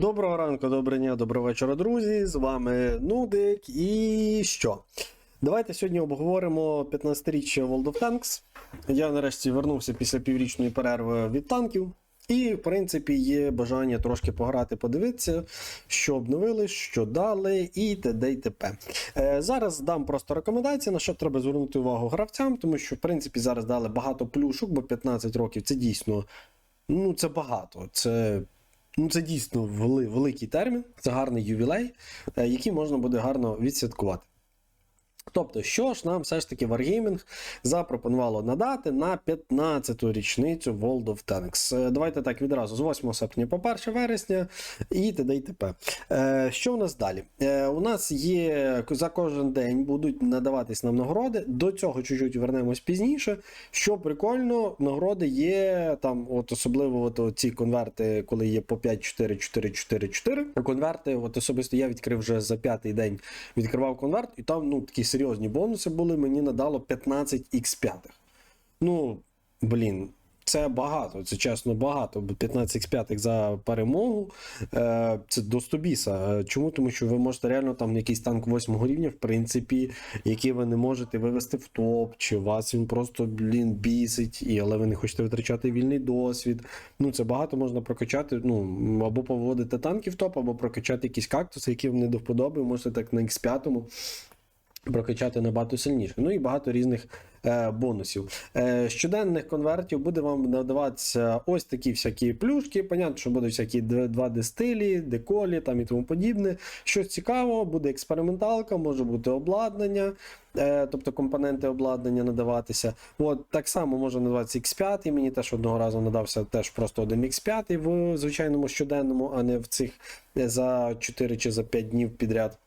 Доброго ранку, доброго дня, доброго вечора, друзі. З вами Нудик. І що? Давайте сьогодні обговоримо 15-річчя World of Tanks. Я нарешті вернувся після піврічної перерви від танків. І, в принципі, є бажання трошки пограти, подивитися, що обновили, що дали, і т.д. і т.п. Е, зараз дам просто рекомендації, на що треба звернути увагу гравцям, тому що, в принципі, зараз дали багато плюшок, бо 15 років це дійсно ну, це багато. Це Ну, це дійсно великий термін, це гарний ювілей, е, який можна буде гарно відсвяткувати. Тобто, що ж нам все ж таки Wargaming запропонувало надати на 15-ту річницю World of Tanks. Е, Давайте так відразу з 8 серпня по 1 вересня і т.д. і т.п. Е, Що у нас далі? Е, У нас є за кожен день будуть надаватись нам нагороди. До цього чуть-чуть вернемось пізніше. Що прикольно, нагороди є там, от особливо от ці конверти, коли є по 5, 4, 4, 4, 4. Конверти, от особисто я відкрив вже за п'ятий день, відкривав конверт, і там ну такі серйозні бонуси були. Мені надало 15 x 5 Ну, блін. Це багато, це чесно багато. бо 15 x 5 за перемогу е, це до стобіса. Е, Чому? Тому що ви можете реально там якийсь танк 8 рівня, в принципі, який ви не можете вивести в топ, чи вас він просто блін бісить, і, але ви не хочете витрачати вільний досвід. Ну це багато можна прокачати. Ну або поводити танки в топ, або прокачати якісь кактуси, які вам не до вподоби. Можете так на X5 прокачати набагато сильніше. Ну і багато різних е, бонусів. Е, щоденних конвертів буде вам надаватися ось такі всякі плюшки. Понятно, що будуть всякі 2D стилі, деколі там і тому подібне. Щось цікаво, буде експерименталка, може бути обладнання, е, тобто компоненти обладнання надаватися. От так само може надаватися X5. Мені теж одного разу надався теж просто один X5 в звичайному щоденному, а не в цих е, за 4 чи за 5 днів підряд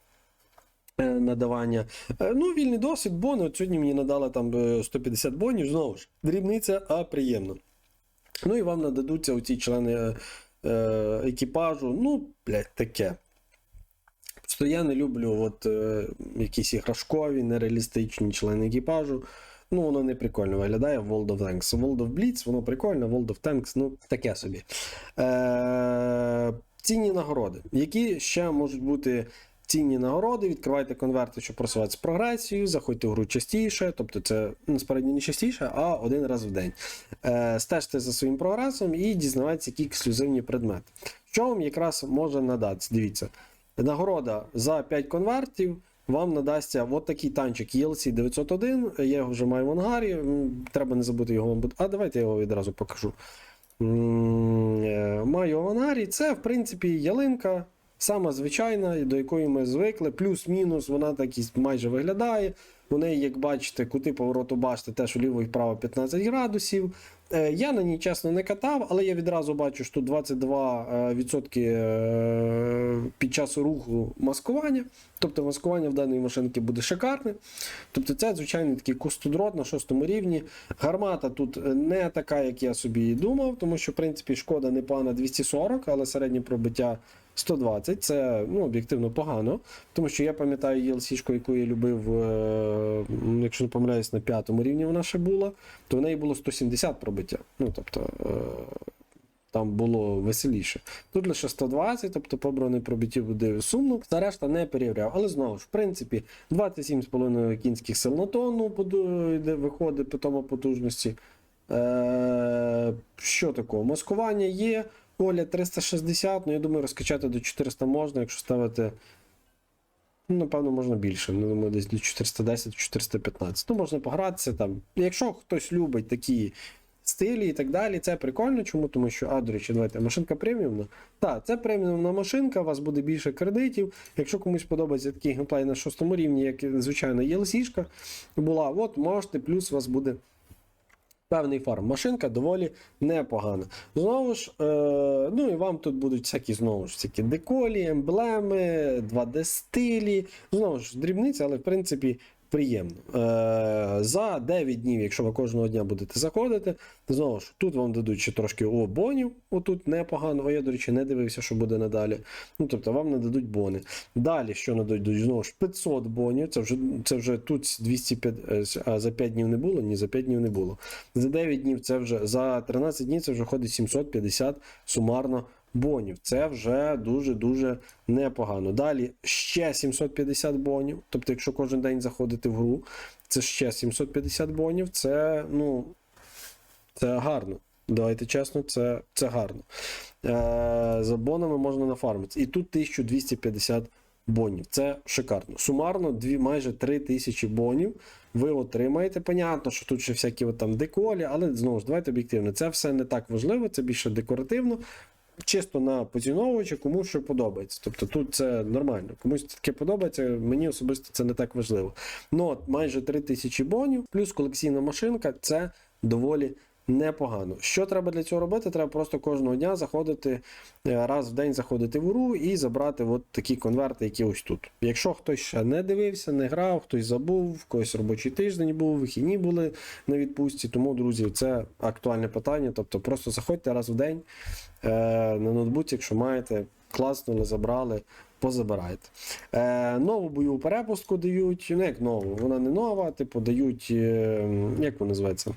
надавання. Е, Ну, вільний досвід, бони. От сьогодні мені надали там е, 150 бонів. Знову ж, дрібниця, а приємно. Ну і вам нададуться оці члени е, е, екіпажу. Ну, блядь, таке. Просто я не люблю от, е, якісь іграшкові, нереалістичні члени екіпажу. Ну, воно не прикольно виглядає в World of Tanks. World of Blitz, воно прикольно, World of Tanks, ну, таке собі. Е, цінні нагороди. Які ще можуть бути цінні нагороди? Відкривайте конверти, щоб просуватися прогресію, заходьте в гру частіше, тобто це насправді не частіше, а один раз в день. Е, стежте за своїм прогресом і дізнавайтеся, які ексклюзивні предмети. Що вам якраз може надати? Дивіться. Нагорода за 5 конвертів вам надасться от такий танчик ELC 901. Я його вже маю в ангарі. Треба не забути його. мабуть. А давайте я його відразу покажу. Е, Маю в ангарі. Це, в принципі, ялинка. Сама звичайна, до якої ми звикли, плюс-мінус, вона так і майже виглядає. У неї, як бачите, кути повороту бачите, теж вліво і вправо 15 градусів. Е, Я на ній чесно не катав, але я відразу бачу, що тут 22% е, під час руху маскування. Тобто маскування в даної машинки буде шикарне. Тобто це, звичайно, такий кустодрот на шостому рівні. Гармата тут не така, як я собі і думав, тому що, в принципі, шкода непогана 240, але середнє пробиття 120. Це ну, об'єктивно погано. Тому що я пам'ятаю ELC, яку я любив, е, якщо не помиляюсь, на п'ятому рівні вона ще була, то в неї було 170 пробиття. Ну, тобто, е, там було веселіше. Тут лише 120, тобто побраний пробиттів буде сумно. Та решта не перевіряв. Але знову ж, в принципі, 27,5 кінських сил на тонну йде- виходить по тому потужності. Е, що такого? Маскування є. Оля 360, ну я думаю, розкачати до 400 можна, якщо ставити. Ну, напевно, можна більше. Ну, думаю, десь до 410-415. Ну, можна погратися там. Якщо хтось любить такі стилі і так далі, це прикольно. Чому? Тому що, а, до речі, давайте, машинка преміумна. Так, це преміумна машинка, у вас буде більше кредитів. Якщо комусь подобається такий геймплей на шостому рівні, як звичайно ELC-шка була, от можете, плюс у вас буде певний фарм. Машинка доволі непогана. Знову ж, е, ну і вам тут будуть всякі знову ж всякі деколі, емблеми, 2D-стилі. Знову ж, дрібниці, але в принципі приємно. Е, за 9 днів, якщо ви кожного дня будете заходити, знову ж тут вам дадуть ще трошки о, бонів. Отут непогано. Я, до речі, не дивився, що буде надалі. Ну, тобто вам нададуть бони. Далі, що нададуть? Знову ж 500 бонів. Це вже, це вже тут 205, е, а за 5 днів не було? Ні, за 5 днів не було. За 9 днів це вже за 13 днів це вже ходить 750 сумарно бонів. Це вже дуже-дуже непогано. Далі ще 750 бонів. Тобто, якщо кожен день заходити в гру, це ще 750 бонів. Це, ну, це гарно. Давайте чесно, це, це гарно. Е, за бонами можна нафармити. І тут 1250 бонів. Це шикарно. Сумарно дві, майже 3000 бонів ви отримаєте. Понятно, що тут ще всякі от там деколі, але знову ж давайте об'єктивно. Це все не так важливо, це більше декоративно. Чисто на поціновувача, кому що подобається. Тобто тут це нормально. Комусь таке подобається, мені особисто це не так важливо. Ну от майже 3000 бонів, плюс колекційна машинка це доволі непогано. Що треба для цього робити? Треба просто кожного дня заходити е, раз в день заходити в гру і забрати от такі конверти, які ось тут. Якщо хтось ще не дивився, не грав, хтось забув, в когось робочий тиждень був, вихідні були на відпустці. Тому, друзі, це актуальне питання. Тобто просто заходьте раз в день е, на ноутбуці, якщо маєте, класнули, забрали. Позабирайте. Е, нову бойову перепустку дають. Ну, як нову, вона не нова, типу, дають, е, як вона називається?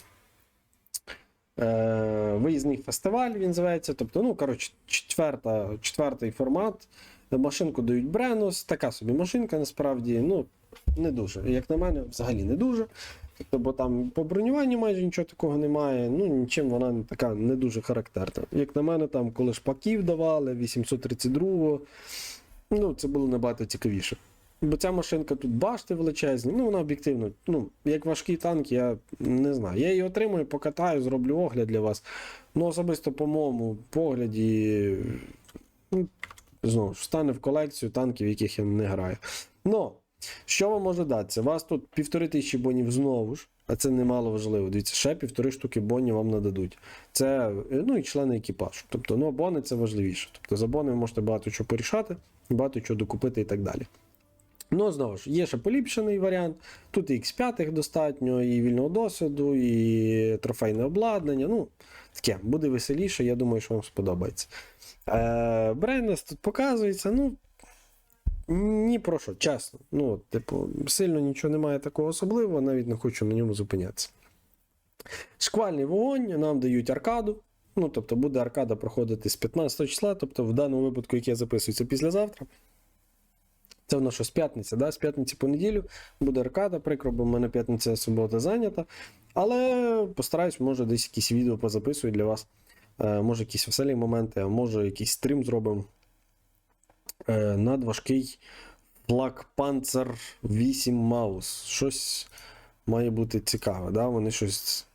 Е, виїзний фестиваль він називається. Тобто, ну, коротше, четверта, четвертий формат. Машинку дають Бренус, така собі машинка, насправді, ну, не дуже. Як на мене, взагалі не дуже. Тобто, бо там по бронюванню майже нічого такого немає. Ну, нічим вона не така не дуже характерна. Як на мене, там, коли шпаків давали, 832-го, ну, це було набагато цікавіше. Бо ця машинка тут башти величезні, ну вона об'єктивно, ну, як важкий танк, я не знаю. Я її отримую, покатаю, зроблю огляд для вас. Ну, особисто, по моєму погляді, ну, знову ж стане в колекцію танків, яких я не граю. Но, що вам може датися? У вас тут півтори тисячі бонів знову ж, а це немало важливо. Дивіться, ще півтори штуки бонів вам нададуть. Це ну і члени екіпажу. Тобто, ну, бони це важливіше. Тобто за бони ви можете багато чого порішати, багато чого докупити і так далі. Ну, знову ж, є ще поліпшений варіант. Тут і X5 достатньо, і вільного досвіду, і трофейне обладнання. Ну, таке, буде веселіше, я думаю, що вам сподобається. Е, Брейнес тут показується, ну. Ні про що, чесно. Ну, типу, сильно нічого немає такого особливого, навіть не хочу на ньому зупинятися. Шквальний вогонь нам дають аркаду. Ну, тобто буде аркада проходити з 15 числа, тобто в даному випадку, яке записується післязавтра. Це воно що з п'ятниці, да? з п'ятниці по неділю буде аркада, прикро, бо в мене п'ятниця субота зайнята. Але постараюсь, може, десь якісь відео позаписую для вас. Е, може, якісь веселі моменти, а може якийсь стрім зробимо. Е, надважкий Black Panzer 8 Маус. Щось має бути цікаве. Да? Вони щось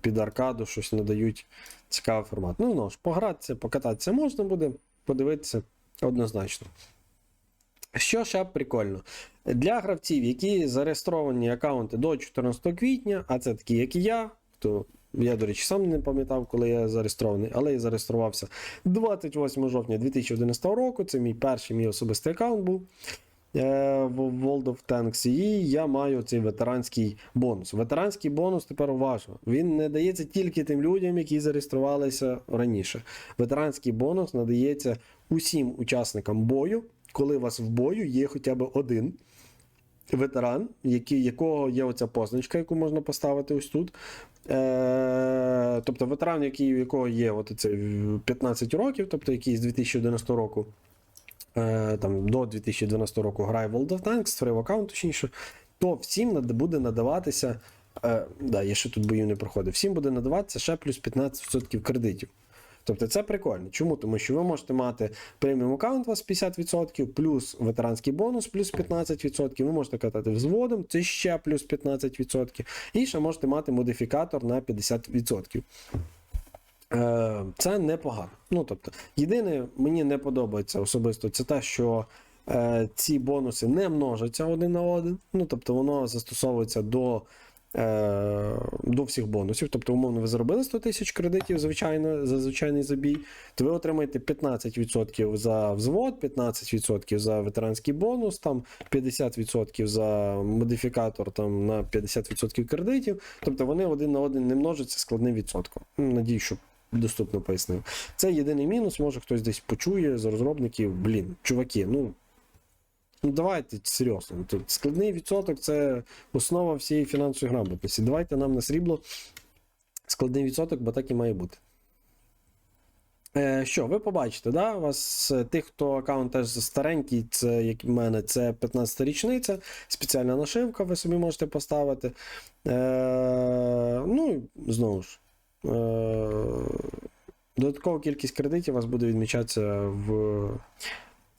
під аркаду, щось надають цікавий формат. Ну, ну ж, погратися, покататися можна буде, подивитися однозначно. Що ще прикольно? Для гравців, які зареєстровані аккаунти до 14 квітня, а це такі, як і я, то я, до речі, сам не пам'ятав, коли я зареєстрований, але я зареєструвався 28 жовтня 2011 року. Це мій перший мій особистий аккаунт був е, в World of Tanks, і я маю цей ветеранський бонус. Ветеранський бонус тепер уважно. Він не дається тільки тим людям, які зареєструвалися раніше. Ветеранський бонус надається усім учасникам бою коли у вас в бою є хоча б один ветеран, який, якого є оця позначка, яку можна поставити ось тут. Е, Тобто ветеран, який, у якого є от це 15 років, тобто який з 2011 року. е, Там до 2012 року грає в World of Tanks, створив аккаунт, точніше, то всім буде надаватися. Е, да, я ще тут бою не проходив. Всім буде надаватися ще плюс 15% кредитів. Тобто це прикольно. Чому? Тому що ви можете мати преміум аккаунт у вас 50%, плюс ветеранський бонус, плюс 15%. Ви можете катати взводом, це ще плюс 15%. І ще можете мати модифікатор на 50%. Е, Це непогано. Ну, тобто, єдине, мені не подобається особисто, це те, що е, ці бонуси не множаться один на один. Ну, тобто, воно застосовується до до всіх бонусів. Тобто, умовно, ви заробили 100 тисяч кредитів звичайно, за звичайний забій, то ви отримаєте 15% за взвод, 15% за ветеранський бонус, там 50% за модифікатор там, на 50% кредитів. Тобто вони один на один не множаться складним відсотком. Надію, що доступно пояснив. Це єдиний мінус, може хтось десь почує з розробників. Блін, чуваки, ну. Ну, давайте серйозно. Тут складний відсоток це основа всієї фінансової грамотності. Давайте нам на срібло складний відсоток, бо так і має бути. Е, Що, ви побачите, да? У вас е, тих, хто аккаунт теж старенький, це як в мене, це 15 річниця, спеціальна нашивка, ви собі можете поставити. Е, Ну, знову ж. Е, Додаткова кількість кредитів у вас буде відмічатися в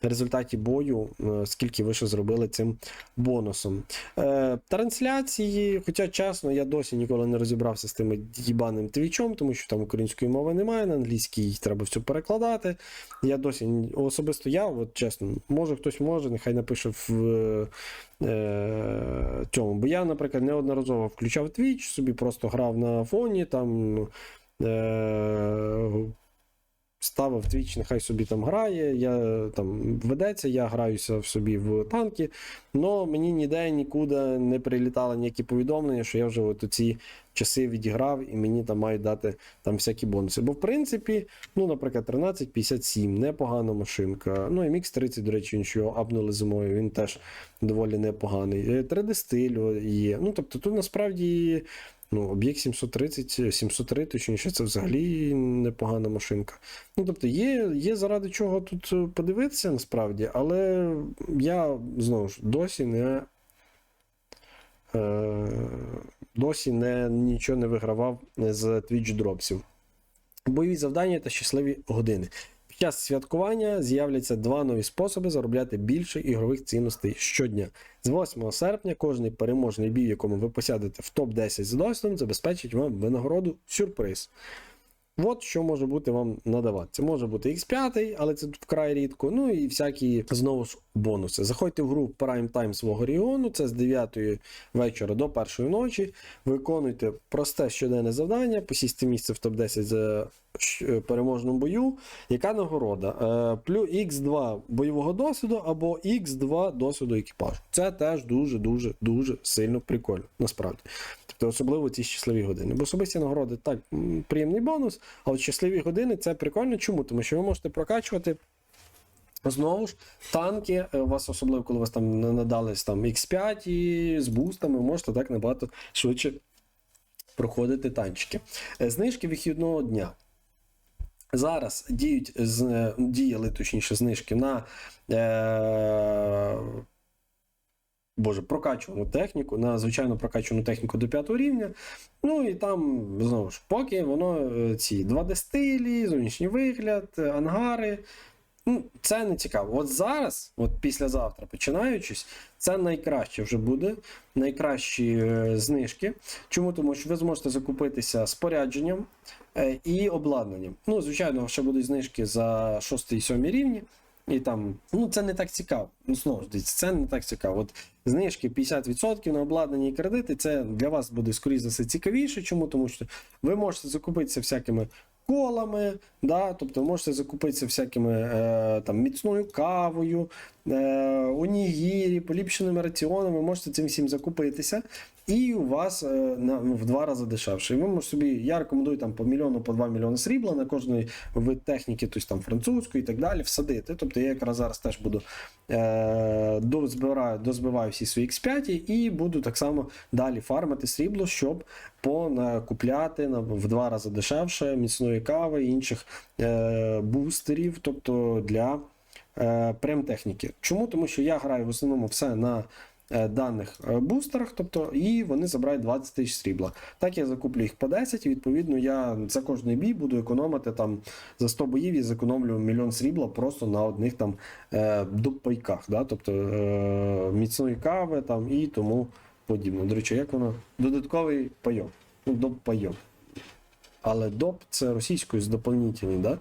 результаті бою, е, скільки ви ще зробили цим бонусом. Е, трансляції, хоча чесно, я досі ніколи не розібрався з тим їбаним твічом, тому що там української мови немає, на англійській треба все перекладати. Я досі особисто я, от чесно, може хтось може, нехай напише в е, цьому. Бо я, наприклад, неодноразово включав твіч, собі просто грав на фоні, там. Е, ставив твіч, нехай собі там грає, я там ведеться, я граюся в собі в танки, але мені ніде нікуди не прилітало ніякі повідомлення, що я вже от ці часи відіграв і мені там мають дати там всякі бонуси. Бо в принципі, ну, наприклад, 1357, непогана машинка. Ну, і Mix 30, до речі, він що апнули зимою, він теж доволі непоганий. Е, 3D стилю є. Ну, тобто тут насправді. Ну, об'єкт 730, 703, точніше, це взагалі непогана машинка. Ну, тобто, є, є заради чого тут е, подивитися насправді, але я знову ж досі не. Е, досі не, нічого не вигравав з Twitch дропсів. Бойові завдання та щасливі години. Час святкування з'являться два нові способи заробляти більше ігрових цінностей щодня. З 8 серпня кожний переможний бій, якому ви посядете в топ-10 з досвідом, забезпечить вам винагороду сюрприз. От що може бути вам надавати. Це може бути X5, але це вкрай рідко. Ну і всякі знову ж бонуси. Заходьте в гру Prime Time свого регіону, це з 9 вечора до 1 ночі. Виконуйте просте щоденне завдання, посісти місце в топ-10 за переможному бою. Яка нагорода? Е, плюс X2 бойового досвіду або X2 досвіду екіпажу. Це теж дуже-дуже дуже сильно прикольно, насправді. Тобто, особливо ці щасливі години. Бо особисті нагороди так, приємний бонус, а от щасливі години це прикольно. Чому? Тому що ви можете прокачувати. Знову ж, танки, е, у вас особливо, коли у вас там на- надались там X5 і з бустами, можете так набагато швидше проходити танчики. Е, Знижки вихідного дня. Зараз діють е, діяли точніше знижки на е, Боже, прокачувану техніку, на звичайно прокачувану техніку до 5 рівня. Ну і там, знову ж, поки воно ці 2D стилі, зовнішній вигляд, ангари. Ну, це не цікаво. От зараз, от післязавтра, починаючись, це найкраще вже буде. Найкращі е, знижки. Чому? Тому що ви зможете закупитися спорядженням е, і обладнанням. Ну, звичайно, ще будуть знижки за 6 і 7 рівні. І там, ну це не так цікаво. Ну, знову ж дивіться, це не так цікаво. От знижки 50% на обладнання і кредити, це для вас буде, скоріш за все, цікавіше. Чому? Тому що ви можете закупитися всякими колами, да? тобто можете закупитися всякими е, там, міцною кавою, е, онігірі, поліпшеними раціонами, ви можете цим всім закупитися. І у вас е, ну, в два рази дешевше. І ви можете собі, я рекомендую там по мільйону, по 2 мільйони срібла на кожної вид техніки, тобто там французької і так далі, всадити. Тобто я якраз зараз теж буду е, дозбираю, дозбиваю всі свої X5 і буду так само далі фармити срібло, щоб понакупляти на, в два рази дешевше міцної кави і інших е, бустерів, тобто для прем-техніки. Чому? Тому що я граю в основному все на е, даних е, бустерах, тобто, і вони забирають 20 тисяч срібла. Так я закуплю їх по 10, і відповідно я за кожний бій буду економити там за 100 боїв, я зекономлю мільйон срібла просто на одних там е, допайках, да? тобто е, міцної кави там і тому подібне. До речі, як воно? Додатковий пайок. Ну, доп пайок. Але доп це російською з доповнительний, да?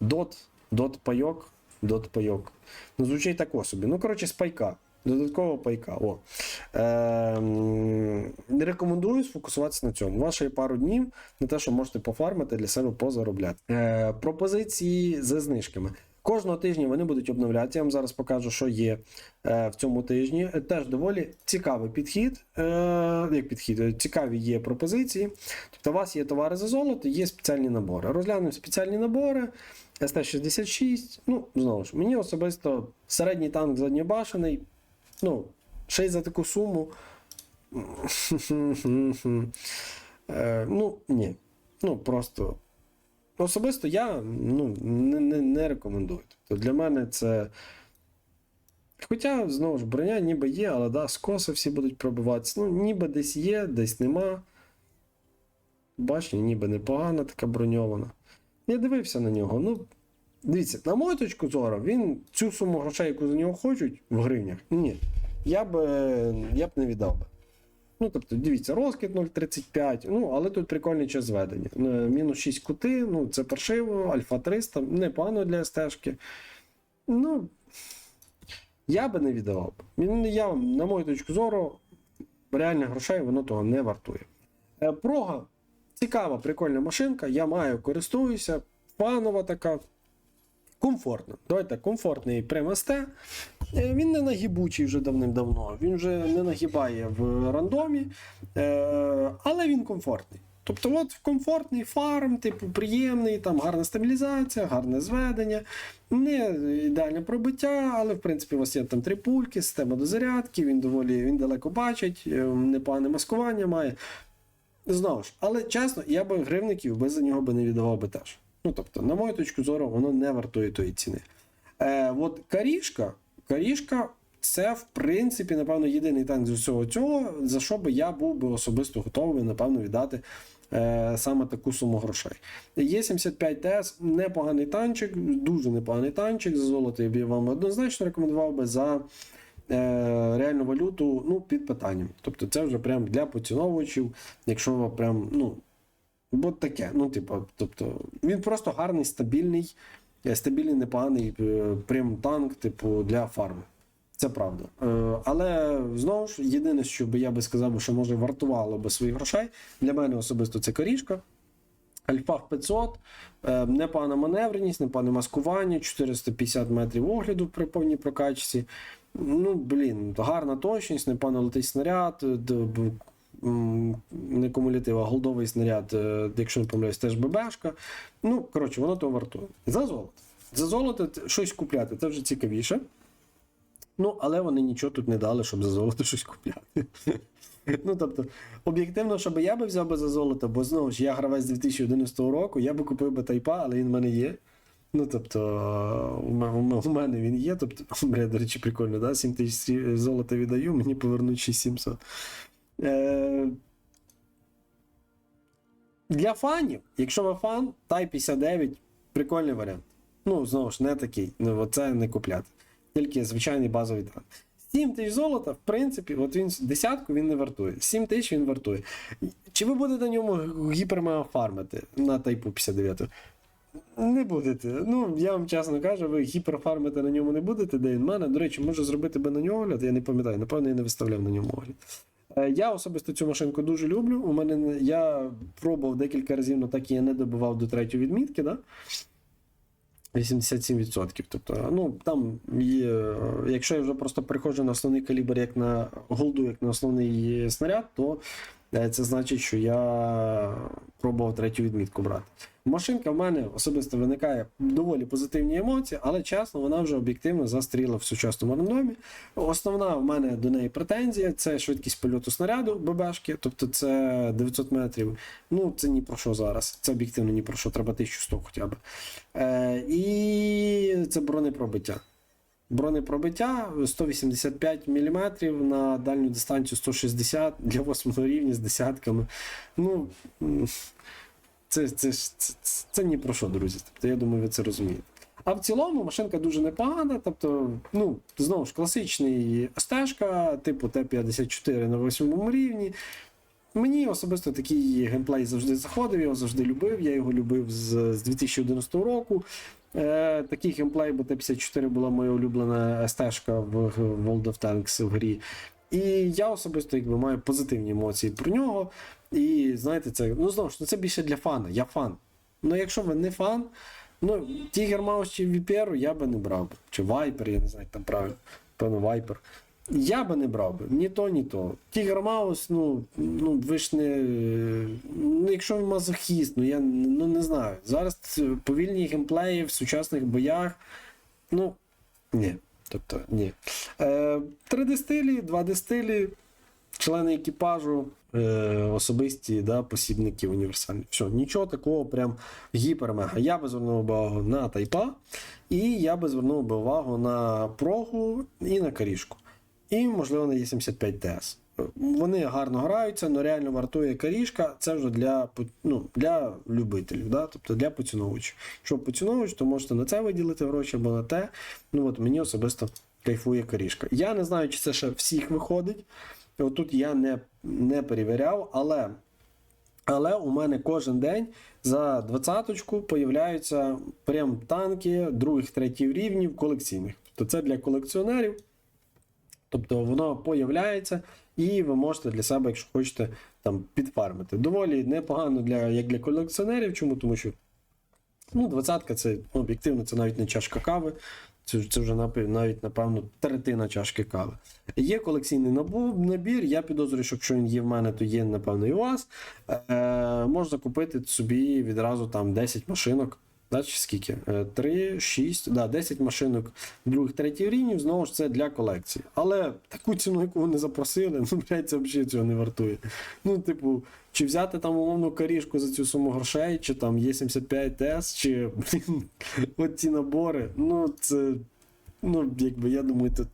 Дот, дот пайок, дот пайок. Ну, звучить тако собі. Ну, коротше, з пайка. Додаткового пайка. О. Ем, не рекомендую сфокусуватися на цьому. Є пару днів на те, що можете пофармити для себе позаробляти. Е, пропозиції з знижками. Кожного тижня вони будуть обновлятися. Я вам зараз покажу, що є е, в цьому тижні. Е, Теж доволі цікавий підхід. Е, як підхід, цікаві є пропозиції. Тобто, у вас є товари за золото, є спеціальні набори. Розглянемо спеціальні набори. СТ-66. Ну, знову ж, мені особисто середній танк задньобашений. Ну, ще й за таку суму. Ну, ні. Ну, просто. Особисто я ну, не, не, не рекомендую. Тобто для мене це. Хоча, знову ж, броня ніби є, але да, скоси всі будуть пробиватися. Ну, ніби десь є, десь нема. Башня ніби непогана, така броньована. Я дивився на нього. Ну, дивіться, на мою точку зору, він цю суму грошей, яку за нього хочуть в гривнях, ні. Я б, я б не віддав би. Ну, тобто, дивіться, розкид 0,35, ну, але тут прикольний час зведення. Е, Мінус 6 кути, ну, це паршиво, альфа 300, непогано для стежки. Ну, я би не віддавав. Я, на мою точку зору, реальних грошей воно того не вартує. Е, Прога цікава, прикольна машинка, я маю, користуюся, фанова така. Комфортно. Давайте комфортний прем СТ. Е, Він не нагибучий вже давним-давно. Він вже не нагибає в рандомі, е, але він комфортний. Тобто, от комфортний фарм, типу, приємний, там гарна стабілізація, гарне зведення, не ідеальне пробиття, але в принципі у вас є там три пульки, система дозарядки, він доволі він далеко бачить, е, непогане маскування має. Знову ж, але чесно, я би гривників би за нього би не віддавав би теж. Ну тобто, на мою точку зору, воно не вартує тої ціни. Е, от Карішка, Карішка це, в принципі, напевно, єдиний танк з усього цього, за що би я був би особисто готовий, напевно, віддати е, саме таку суму грошей. Є 75 ТС, непоганий танчик, дуже непоганий танчик. За золото я б вам однозначно рекомендував би за. е, Реальну валюту ну, під питанням. Тобто це вже прям для поціновувачів, якщо прям, ну, Бо таке, ну, типу, тобто, він просто гарний, стабільний, стабільний, непоганий е, прям танк, типу, для фарми. Це правда. Е, Але знову ж, єдине, що би я би сказав, що може вартувало би своїх грошей. Для мене особисто це корішка. Альфах 500, е, непогана маневреність, непогане маскування, 450 метрів огляду при повній прокачці. Ну, блін, гарна точність, непогано летить снаряд, не кумулятив, а голдовий снаряд, е, якщо не помиляюсь, теж ББшка. Ну, коротше, воно того вартує. За золото. За золото щось купляти, це вже цікавіше. Ну, але вони нічого тут не дали, щоб за золото щось купляти. Ну, тобто, об'єктивно, щоб я би взяв би за золото, бо знову ж я гравець 2011 року, я би купив би тайпа, але він в мене є. Ну, тобто, у ме- у ме- у мене він є. Тобто, бля, до речі, прикольно, да? 7 тисяч золота віддаю, мені повернуть 6700. Е... Для фанів, якщо ви фан, Type 59 прикольний варіант. Ну, знову ж, не такий. Ну, це не купляти. Тільки звичайний базовий танк. 7 тисяч золота, в принципі, от він десятку він не вартує. 7 тисяч він вартує. Чи ви будете на ньому гіпермега фармити на тайпу 59? Не будете. Ну, я вам чесно кажу, ви гіперфармити на ньому не будете, де він мене. До речі, можу зробити би на нього огляд, я не пам'ятаю, напевно, я не виставляв на ньому огляд. Е, Я особисто цю машинку дуже люблю. У мене я пробував декілька разів, але так і я не добивав до третьої відмітки, да? 87%. Тобто, ну там є, е, якщо я вже просто переходжу на основний калібр як на голду, як на основний снаряд, то е, це значить, що я пробував третю відмітку брати. Машинка в мене особисто виникає доволі позитивні емоції, але чесно, вона вже об'єктивно застріла в сучасному рандомі. Основна в мене до неї претензія це швидкість польоту снаряду ББшки, тобто це 900 метрів. Ну, це ні про що зараз. Це об'єктивно ні про що, треба 1100 хоча б. Е, і це бронепробиття. Бронепробиття 185 мм на дальню дистанцію 160 для 8 рівня з десятками. Ну, це, це, це, це, це ні про що, друзі. Тобто, я думаю, ви це розумієте. А в цілому машинка дуже непогана. Тобто, ну, знову ж класичний стежка, типу Т-54 на 8 рівні. Мені особисто такий геймплей завжди заходив, я його завжди любив. Я його любив з, з 2011 року. Е, такий геймплей, бо Т-54 була моя улюблена стежка в World of Tanks в грі. І я особисто якби маю позитивні емоції про нього. І знаєте, це ну знову ж ну, це більше для фана. Я фан. Ну, якщо ви не фан, ну Тігер Маус чи Віперу я би не брав. Чи Вайпер, я не знаю, там правильно, певно, Вайпер. Я би не брав би. Ні то, ні то. Тігер Маус, ну, ну ви ж не. Ну, якщо він мазохіст, ну я ну, не знаю. Зараз повільні геймплеї в сучасних боях. Ну, ні. Тобто, ні. Е, 3D стилі, 2D стилі, члени екіпажу. е, особисті да, посібники універсальні. Все, нічого такого прям гіпер-мега. Я би звернув увагу на тайпа, і я би звернув увагу на прогу і на карішку. І, можливо, на E75 TS. Вони гарно граються, але реально вартує карішка. Це вже для, ну, для любителів, да? тобто для поціновувачів. Якщо поціновувач, то можете на це виділити гроші або на те. Ну от мені особисто кайфує карішка. Я не знаю, чи це ще всіх виходить. Отут я не, не перевіряв, але, але у мене кожен день за двадцяточку появляються прям танки других, третіх рівнів колекційних. Тобто це для колекціонерів. Тобто воно появляється, і ви можете для себе, якщо хочете, там підфармити. Доволі непогано для, як для колекціонерів. Чому? Тому що ну, двадцятка це ну, об'єктивно, це навіть не чашка кави. Це, це вже навіть, напевно, третина чашки кави. Є колекційний набір. Я підозрюю, що якщо він є в мене, то є, напевно, і у вас. Е, можна купити собі відразу там 10 машинок. Чи скільки? 3, 6, да, 10 машинок других, третіх рівнів, знову ж це для колекції. Але таку ціну, яку вони запросили, ну, блядь, це взагалі цього не вартує. Ну, типу, чи взяти там умовну карішку за цю суму грошей, чи там Є75С, чи блін, от ці набори. Ну, це, ну, якби я думаю, тут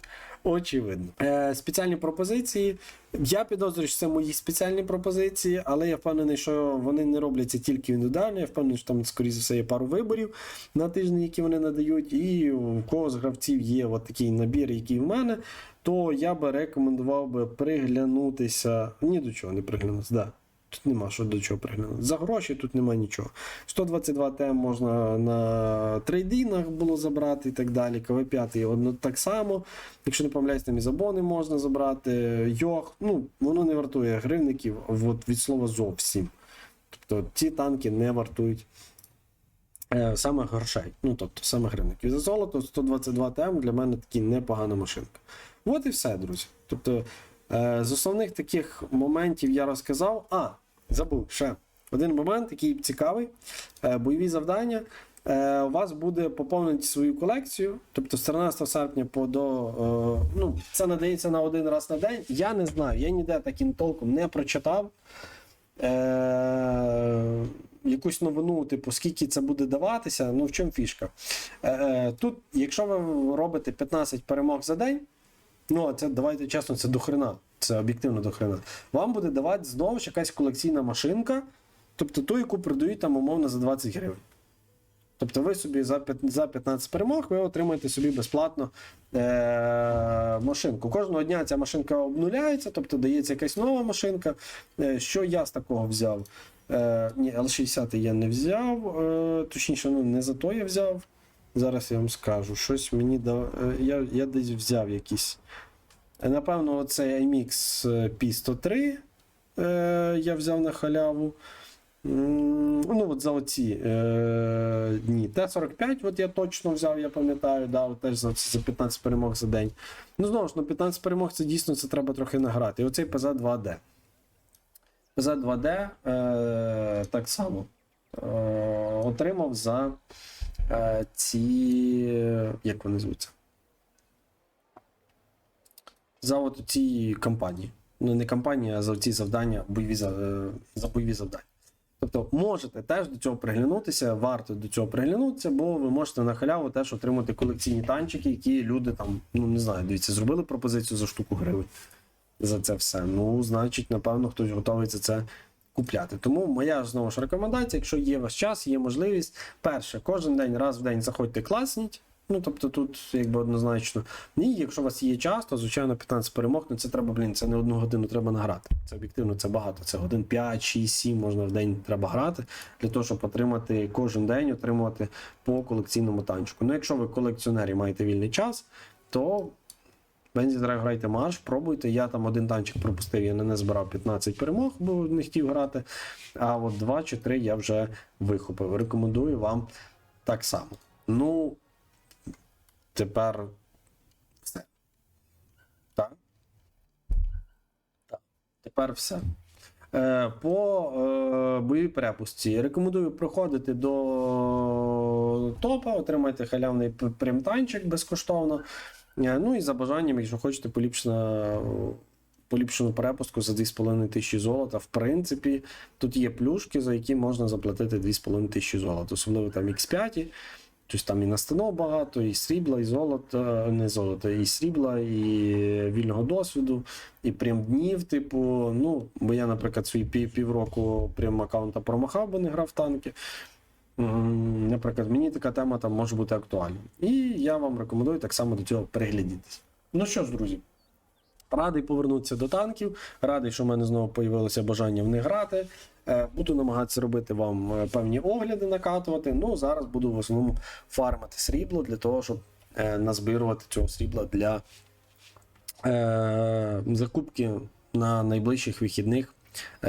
очевидно. Е, спеціальні пропозиції. Я підозрюю, що це мої спеціальні пропозиції, але я впевнений, що вони не робляться тільки індивідуально. Я впевнений, що там, скоріше за все, є пару виборів на тиждень, які вони надають. І у кого з гравців є от такий набір, який в мене, то я би рекомендував би приглянутися. Ні до чого не приглянутися. Да. Тут нема що до чого приглянути. За гроші тут нема нічого. 122 тем можна на трейдинах було забрати і так далі. КВ5 одно так само. Якщо не помиляюсь, там і забони можна забрати. Йох. Ну, воно не вартує гривників от від слова зовсім. Тобто ці танки не вартують е, саме грошей. Ну, тобто саме гривників. За золото 122 тем для мене такі непогана машинка. От і все, друзі. Тобто, з основних таких моментів я розказав. А, забув ще один момент, який цікавий. Е, бойові завдання. Е, у вас буде поповнити свою колекцію, тобто з 13 серпня по до. Е, ну, це надається на один раз на день. Я не знаю, я ніде таким толком не прочитав. Е, якусь новину, типу, скільки це буде даватися, ну в чому фішка? Е, е, тут, якщо ви робите 15 перемог за день, ну а це давайте чесно, це до хрена. Це об'єктивно до хрена. Вам буде давати знову ж якась колекційна машинка, тобто ту, яку продають там умовно за 20 гривень. Тобто ви собі за 15 перемог ви отримаєте собі безплатно е- машинку. Кожного дня ця машинка обнуляється, тобто дається якась нова машинка. Е, що я з такого взяв? Е, ні, L60 я не взяв, е, точніше, ну, не за то я взяв. Зараз я вам скажу. Щось мені дав. е, я, я десь взяв якісь. Е, Напевно, оцей IMX P103 е, я взяв на халяву. Ну, от за оці е, дні. Т-45, от я точно взяв, я пам'ятаю, да, теж за, за 15 перемог за день. Ну, знову ж, ну, 15 перемог це дійсно це треба трохи награти. І оцей ПЗ-2D. ПЗ-2D е, так само е, отримав за ці. Як вони звуться? За от ці кампанії. Ну, не кампанії, а за ці завдання, бойові, за, е, за бойові завдання. Тобто можете теж до цього приглянутися, варто до цього приглянутися, бо ви можете на халяву теж отримати колекційні танчики, які люди там, ну не знаю, дивіться, зробили пропозицію за штуку гривень за це все. Ну, значить, напевно, хтось готовий за це купляти. Тому моя знову ж рекомендація, якщо є ваш час, є можливість. Перше, кожен день, раз в день заходьте класніть. Ну, тобто тут якби однозначно. Ні, якщо у вас є час, то звичайно 15 перемог, ну це треба, блін, це не одну годину треба награти. Це об'єктивно, це багато. Це годин 5, 6, 7 можна в день треба грати для того, щоб отримати кожен день, отримувати по колекційному танчику. Ну, якщо ви колекціонер і маєте вільний час, то Бензі Драйв грайте марш, пробуйте. Я там один танчик пропустив, я не збирав 15 перемог, бо не хотів грати. А от 2 чи 3 я вже вихопив. Рекомендую вам так само. Ну, тепер все. Так. Так. Тепер все. Е, По е, бойовій перепустці рекомендую проходити до топа, отримайте халявний п- прем-танчик безкоштовно. Е, Ну і за бажанням, якщо хочете поліпшити поліпшену перепустку за 2,5 тисячі золота. В принципі, тут є плюшки, за які можна заплатити 2,5 тисячі золота. Особливо там X5. Тобто там і настанов багато, і срібла, і золота, не золота, і срібла, і вільного досвіду, і прям днів, типу, ну, бо я, наприклад, свої пів, півроку прям аккаунта промахав, бо не грав танки. Наприклад, мені така тема там може бути актуальна. І я вам рекомендую так само до цього переглядітись. Ну що ж, друзі, радий повернутися до танків, радий, що в мене знову появилося бажання в них грати. Е, Буду намагатися робити вам е, певні огляди, накатувати. Ну, зараз буду в основному фармити срібло для того, щоб е, назбирувати цього срібла для е, закупки на найближчих вихідних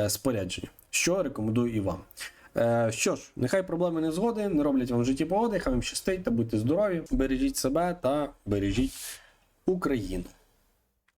спорядження, що рекомендую і вам. Е, що ж, нехай проблеми не згоди, не роблять вам в житті погоди, хай вам щастить та будьте здорові, бережіть себе та бережіть Україну.